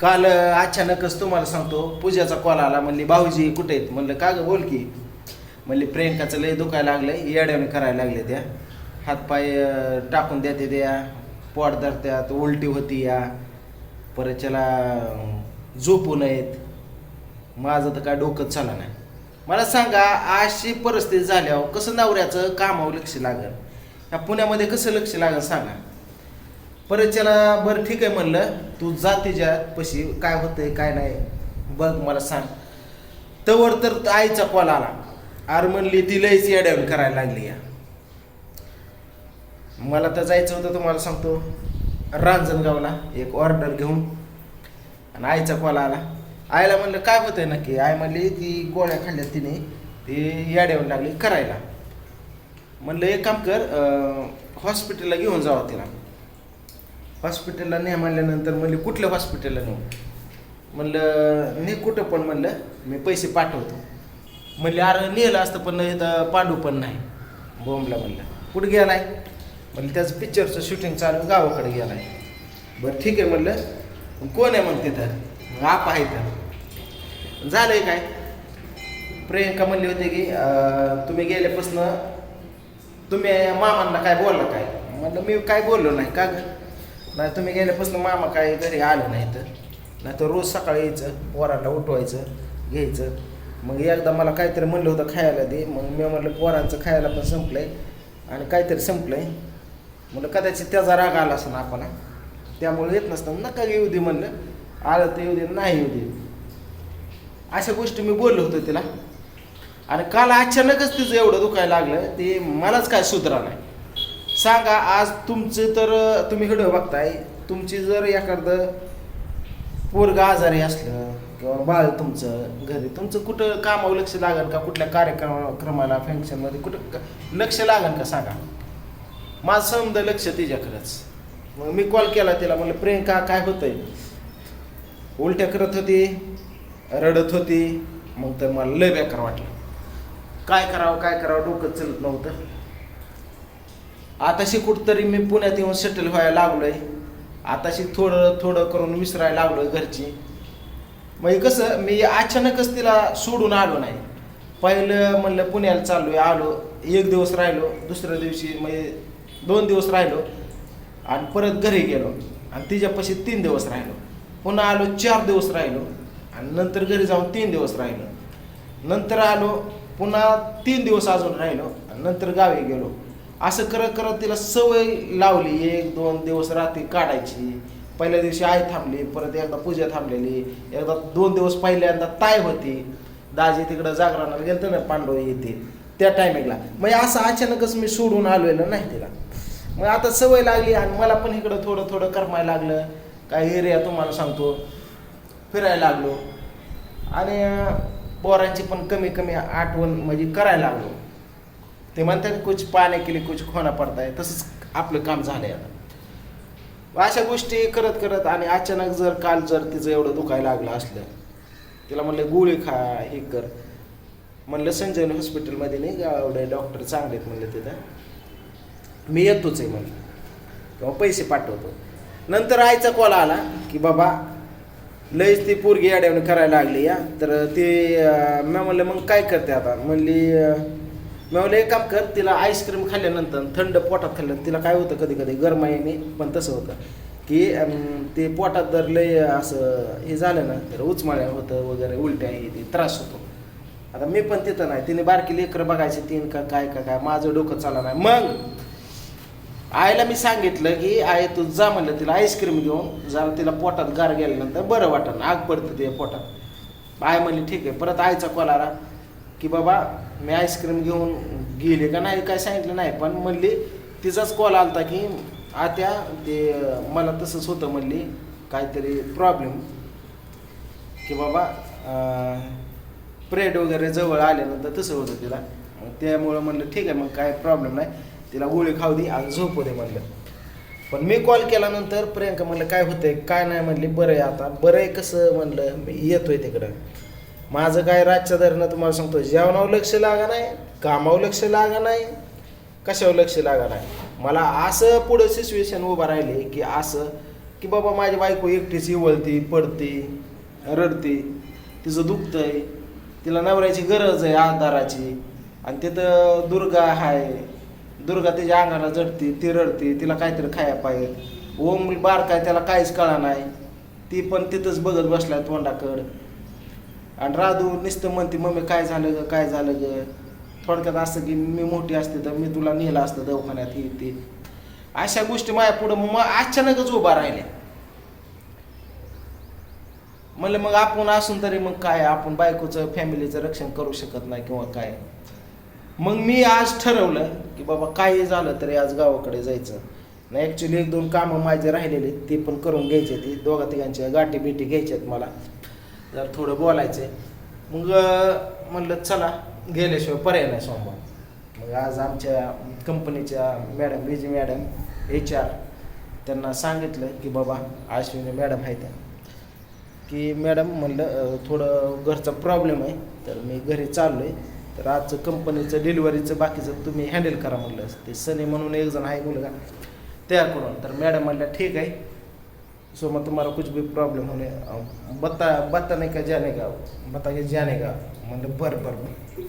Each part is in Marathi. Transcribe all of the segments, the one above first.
काल अचानकच तुम्हाला सांगतो पूजाचा कॉल आला म्हणली भाऊजी कुठे आहेत? म्हणलं का ग बोल की. म्हणली प्रियंकाचं लय दुखायला लागलं येड्याने करायला लागले त्या. हातपाय टाकून देते त्या पोट धरत्यात उलटी होती या. परत त्याला झोपू नयेत. माझं तर काय डोकंच चाला नाही. मला सांगा अशी परिस्थिती झाल्यावर कसं नवऱ्याचं कामावर लक्ष लागल ह्या पुण्यामध्ये कसं लक्ष लागल सांगा. परत त्याला बरं ठीक आहे म्हणलं तू जा तिच्या पशी काय होतंय काय नाही बघ मला सांग. तवर तर आईचा कॉल आला. आर म्हणली ती लईच येड्यावर करायला लागली या. मला तर जायचं होतं तुम्हाला सांगतो. रांजणगावला एक ऑर्डर घेऊन आणि आईचा कॉल आला. आईला म्हणलं काय होतंय नक्की? आई म्हणली ती गोळ्या खाल्ल्या तिने ती याड्यावर लागली करायला. म्हणलं एक काम कर हॉस्पिटलला घेऊन जावं तिला. हॉस्पिटलला नाही म्हणल्यानंतर म्हणले कुठल्या हॉस्पिटलला नेऊ? म्हणलं ने कुठं पण. म्हणलं मी पैसे पाठवतो. म्हणले अरे नेलं असतं पण इथं पांडू पण नाही. बोंबला म्हणलं कुठं गेलाय? म्हणलं त्याचं पिक्चरचं शूटिंग चालू गावाकडे गेलाय. बरं ठीक आहे म्हणलं कोण आहे मग तिथं? आप आहे तर झालंय काय? प्रियंका म्हणली होती की तुम्ही गेल्यापासनं तुम्ही मामांना काय बोलला काय? म्हणलं मी काय बोललो नाही का गं? नाही तुम्ही गेल्यापासून मामा काय घरी आलं नाही तर नाही तर रोज सकाळी यायचं पोरांना उठवायचं घ्यायचं. मग एकदा मला काहीतरी म्हणलं होतं खायला दे. मग मी म्हणलं पोरांचं खायला पण संपलं आहे आणि काहीतरी संपलं आहे म्हणलं कदाचित त्याचा राग आला असं आपण. त्यामुळे येत नसतं नका येऊ दे म्हणलं. आलं तर येऊ दे नाही येऊ दे. अशा गोष्टी मी बोललो होतो तिला. आणि काल अचानकच तिचं एवढं दुखायला लागलं ते मलाच काय सुधरा नाही. सांगा आज तुमचं तर तुम्ही व्हिडिओ बघताय. तुमची जर एखादं पोरग आजारी असलं किंवा बाळ तुमचं घरी तुमचं कुठं कामावर लक्ष लागेल का? कुठल्या कार्यक्रमाला क्रमाला फंक्शनमध्ये कुठं लक्ष लागेल का सांगा? माझं समजा लक्ष तिच्याकडंच. मग मी कॉल केला तिला म्हणलं प्रियंका काय होतंय? उलट्या करत होती रडत होती. मग तर मला लय बेकार वाटलं. काय करावं काय करावं? डोकं चलत नव्हतं. आताशी कुठंतरी मी पुण्यात येऊन सेटल व्हायला लागलोय. आताशी थोडं थोडं करून विसरायला लागलोय घरची. मग कसं मी अचानकच तिला सोडून आलो नाही. पहिलं म्हणलं पुण्याला चाललोय आलो. एक दिवस राहिलो दुसऱ्या दिवशी म्हणजे दोन दिवस राहिलो. आणि परत घरी गेलो. आणि तिच्यापाशी तीन दिवस राहिलो. पुन्हा आलो चार दिवस राहिलो. आणि नंतर घरी जाऊन तीन दिवस राहिलो. नंतर आलो पुन्हा तीन दिवस अजून राहिलो. आणि नंतर गावी गेलो. असं करत करत तिला सवय लावली. एक दोन दिवस रात्री काढायची. पहिल्या दिवशी आई थांबली परत एकदा पूजा थांबलेली. एकदा दोन दिवस पहिल्यांदा ताय होती. दाजी तिकडं जागरणाला गेलं ना पांडव येते त्या टायमिंगला मग असं अचानकच मी सोडून आलेलं नाही तिला. मग आता सवय लागली आणि मला पण इकडं थोडं थोडं करमायला लागलं. काय एरिया तुम्हाला सांगतो. फिरायला लागलो. आणि पोरांची पण कमी कमी आठवण म्हणजे करायला लागलो. ते म्हणतात कुछ पाने केली कुछ खोना पडताय. तसंच आपलं काम झालंय आता. अशा गोष्टी करत करत आणि अचानक जर काल जर तिचं एवढं दुखायला लागलं असलं तिला म्हणलं गोळी खा हे कर. म्हणलं संजय हॉस्पिटलमध्ये नाही एवढे डॉक्टर चांगले आहेत म्हणलं तिथं. मी येतोच आहे म्हणलं. किंवा पैसे पाठवतो. नंतर आईचा कॉल आला की बाबा लयच ती पोरगी अडवणी करायला लागली या. तर ते मी म्हणलं मग काय करते आता? म्हणली मी म्हणलं एक काम कर तिला आईस्क्रीम खाल्ल्यानंतर थंड पोटात खाल्लं तिला काय होतं कधी कधी गरमाईने पण तसं होतं की ते पोटात जर लय असं हे झालं ना तर उचमाळ्या होतं वगैरे उलट्या हे ते त्रास होतो. आता मी पण तिथं नाही तिने बारकी लेकरं बघायची तीन का काय का काय माझं डोकं चाला नाही. मग आईला मी सांगितलं की आई तू जा म्हणलं तिला आईस्क्रीम घेऊन जरा तिला पोटात गार गेल्यानंतर बरं वाटन आग पडतं ते पोटात. आई म्हणली ठीक आहे परत आईचा कॉल आला. की बाबा मी आईस्क्रीम घेऊन गेले का नाही काय सांगितलं नाही. पण म्हणली तिचाच कॉल आलता की आत्या ते मला तसंच होतं म्हणली काहीतरी प्रॉब्लेम की बाबा प्रेड वगैरे जवळ आल्यानंतर तसं होतं तिला. त्यामुळं म्हणलं ठीक आहे मग काय प्रॉब्लेम नाही. तिला गोळी खाऊ दे आणि झोपू दे म्हणलं. पण मी कॉल केल्यानंतर प्रियंका म्हणलं काय होतंय? काय नाही? म्हणली बरं आहे आता. बरं आहे कसं? म्हणलं मी येतोय तिकडं. माझं काय रातच्या धरणं तुम्हाला सांगतो जेवणावर लक्ष लागा नाही कामावर लक्ष लागा नाही कशावर लक्ष लागा नाही. मला असं पुढं सिच्युएशन उभं राहिली की असं की बाबा माझी बायको एकटीच इवळती पडते रडते तिचं दुखतंय तिला नवऱ्याची गरज आहे आधाराची आणि तिथं दुर्गा आहे दुर्गा तिच्या अंगाला जडते ती रडते तिला काहीतरी खाया पाहिजे. ओम बारकाय त्याला काहीच कळा नाही. ती पण तिथंच बघत बसलाय तोंडाकड. आणि राधू नुसतं म्हणते मम्मी काय झालं ग? काय झालं ग? थोडक्यात असं की मी मोठी असते तर मी तुला नेलं असतं दवाखान्यात ही ते. अशा गोष्टी माझ्या पुढं मग अचानकच उभा राहिल्या म्हणलं मग आपण असून तरी मग काय? आपण बायकोचं फॅमिलीचं रक्षण करू शकत नाही किंवा काय? मग मी आज ठरवलं की बाबा काय झालं तरी आज गावाकडे जायचं. नाही ॲक्च्युली एक दोन कामं माझे राहिलेले ते पण करून घ्यायचे ती दोघा तिघांच्या गाठी बिटी घ्यायच्यात मला. जर थोडं बोलायचं मग म्हणलं चला गेल्याशिवाय पर्याय नाही सोमवार. मग आज आमच्या कंपनीच्या madam Viji madam H R त्यांना सांगितलं की बाबा अश्विनी मॅडम आहे त्या की मॅडम म्हणलं थोडं घरचा प्रॉब्लेम आहे तर मी घरी चाललो आहे तर आजचं कंपनीचं डिलिव्हरीचं बाकीचं तुम्ही हँडल करा म्हणलं. ते सनी म्हणून एक जण आहे मुलगा त्याकडून तर मॅडम म्हणल्या ठीक आहे. सो मग तुम्हाला कुछ भी प्रॉब्लेम होणे बता बताने नाही का जाने का बता के जाने का? म्हणलं बरं बरं बरं.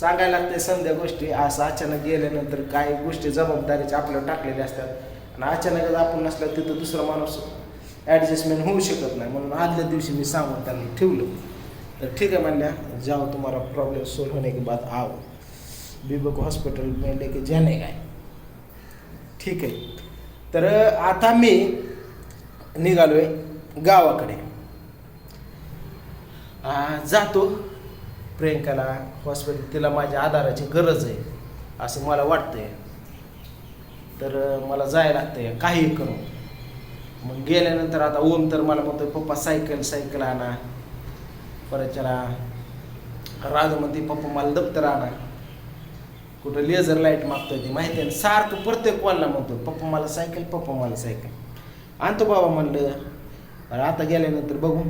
सांगायला लागते संध्या गोष्टी असं अचानक गेल्यानंतर काही गोष्टी जबाबदारीच्या आपल्याला टाकलेल्या असतात. आणि अचानकच आपण नसल्या तिथं दुसरा माणूस ॲडजस्टमेंट होऊ शकत नाही. म्हणून आदल्या दिवशी मी सांगून त्यांनी ठेवलं. तर ठीक आहे म्हणल्या जाओ तुम्हारा प्रॉब्लेम सोल्व होने के बाद. आओ बीबक हॉस्पिटल में लेके जाने का ठीक आहे. तर आता मी निघालो आहे गावाकडे जातो. प्रियंकाला हॉस्पिटल तिला माझ्या आधाराची गरज आहे असं मला वाटतंय. तर मला जायला लागतंय काही करून. मग गेल्यानंतर आता ओम तर मला म्हणतोय पप्पा सायकल सायकल आणा. परत त्याला राजू म्हणते पप्पा मला दप्तर आणा. कुठं लेझर लाइट मागतोय ती माहिती आहे ना? सारखं प्रत्येक कॉलला म्हणतो पप्पा मला सायकल पप्पा मला सायकल. आणतो बाबा म्हणलं. आता गेल्यानंतर बघू.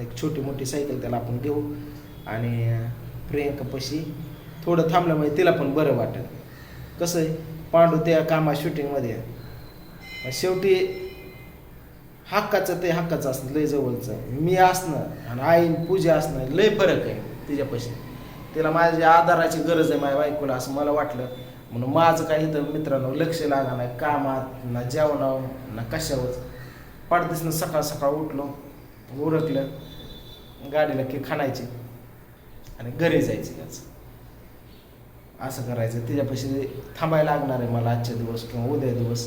एक छोटी मोठी सायकल त्याला आपण देऊ. आणि प्रियंकापाशी थोडं थांबल्यामुळे तिला पण बरं वाटेल. कसं आहे पांडू त्या कामा शूटिंगमध्ये शेवटी हक्काचं ते हक्काचं असणं लय जवळचं. मी असणं आणि आई पूजा असणं लय फरक आहे तिच्यापाशी. तिला माझ्या आधाराची गरज आहे माझ्या बायकोला असं मला वाटलं. म्हणून माझं काही इथं मित्रांनो लक्ष लागणार नाही कामात ना जेवणावर ना कशावर. पडदिसनं सकाळ सकाळ उठलो उरकलं गाडीला की खाणायची आणि घरी जायचे याच असं करायचं तिच्यापाशी थांबायला लागणार आहे मला आजच्या दिवस किंवा उद्या दिवस.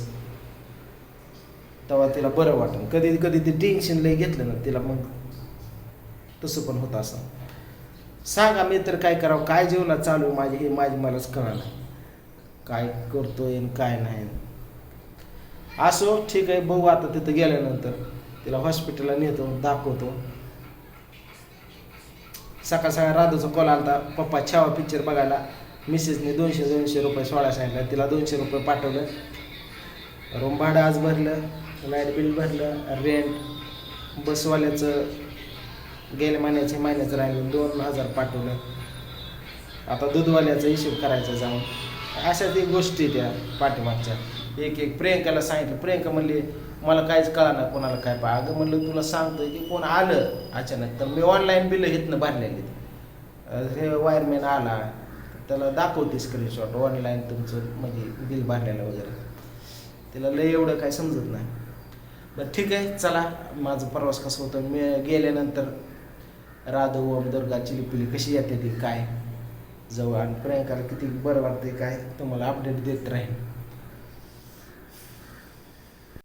तेव्हा तिला बरं वाटेल. कधी कधी ते टेन्शन लई घेतलं ना तिला मग तसं पण होतं असं. सांगा मी तर काय करावं? काय जेवणात चालू आहे माझी हे माझी मलाच कळालं. काय करतोय आणि काय नाही. असो ठीक आहे बघू आता तिथं गेल्यानंतर. तिला हॉस्पिटलला नेतो दाखवतो. सकाळ सकाळ राधूचा कॉल आला पप्पा छावा पिक्चर बघायला. मिसेसने दोनशे दोनशे रुपये सोळा सांगितलं. तिला दोनशे रुपये पाठवलं. रूम भाडं आज भरलं लाइट बिल भरलं रेंट बसवाल्याचं गेल्या महिन्याचे महिन्याचं राहिलं दोन हजार पाठवलं. आता दूधवाल्याचा हिशोब करायचा जाऊन. अशा ती गोष्टी त्या पाठीमागच्या. एक एक प्रियंकाला सांगितलं. प्रियंका म्हणली मला काहीच कळाना कोणाला काय पा अगं म्हणलं तुला सांगतोय की कोण आलं अचानक तर मी ऑनलाईन बिल घेतनं भरलेली हे वायरमॅन आला त्याला दाखवते स्क्रीनशॉट ऑनलाईन तुमचं म्हणजे बिल भरलेलं वगैरे. तिला लय एवढं काय समजत नाही. बरं ठीक आहे चला. माझा प्रवास कसं होतं? मी गेल्यानंतर राधव ओम दुर्गा चिलीपिली कशी येते ती काय? जाऊ आणि प्रियंकाला किती बरं वाटते काय तुम्हाला अपडेट देत राहील